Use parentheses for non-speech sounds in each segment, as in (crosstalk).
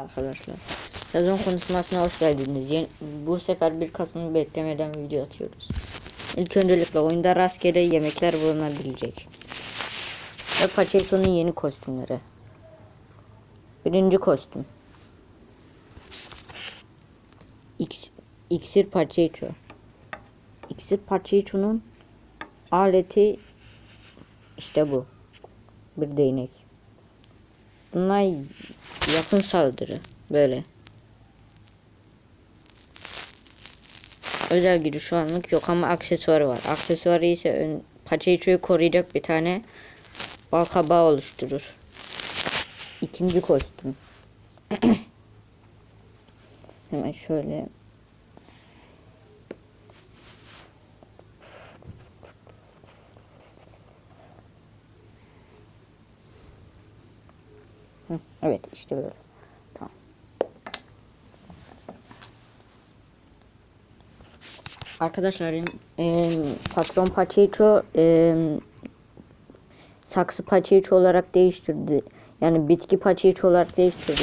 arkadaşlar. Sezon konuşmasına hoş geldiniz. Yeni, bu sefer bir Kasım'ı beklemeden video atıyoruz. İlk öncelikle oyunda rastgele yemekler bulunabilecek. Ve Pacheco'nun yeni kostümleri. Birinci kostüm. X, İksir Pacheco. İksir Pacheco'nun aleti işte bu. Bir değnek. Bunlar yakın saldırı. Böyle. Özel gücü şu anlık yok ama aksesuarı var. Aksesuarı ise ön, Pacheco'yu koruyacak bir tane bal kabağı oluşturur. İkinci kostüm. (clears throat) Hemen şöyle Hı, evet işte böyle. Tamam. Arkadaşlar e, patron Pacheco e, saksı Pacheco olarak değiştirdi. Yani bitki Pacheco olarak değiştirdi.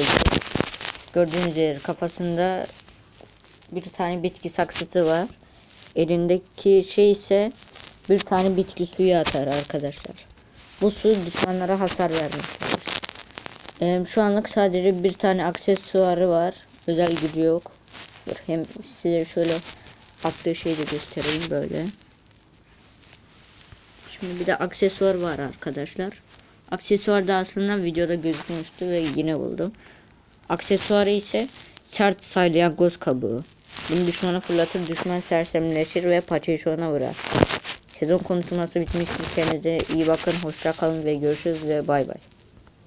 Gördüğünüz üzere kafasında bir tane bitki saksısı var. Elindeki şey ise bir tane bitki suyu atar arkadaşlar. Bu su düşmanlara hasar vermektedir. Ee, şu anlık sadece bir tane aksesuarı var. Özel gücü yok. Dur, hem size şöyle attığı şeyi de göstereyim böyle. Şimdi bir de aksesuar var arkadaşlar. Aksesuar da aslında videoda gözükmüştü ve yine buldum. Aksesuarı ise sert salyangoz kabuğu. Bunu düşmana fırlatır, düşman sersemleşir ve paçayı vurar. Sezon konuşması bitmiştir. Kendinize iyi bakın, hoşça kalın ve görüşürüz ve bay bay.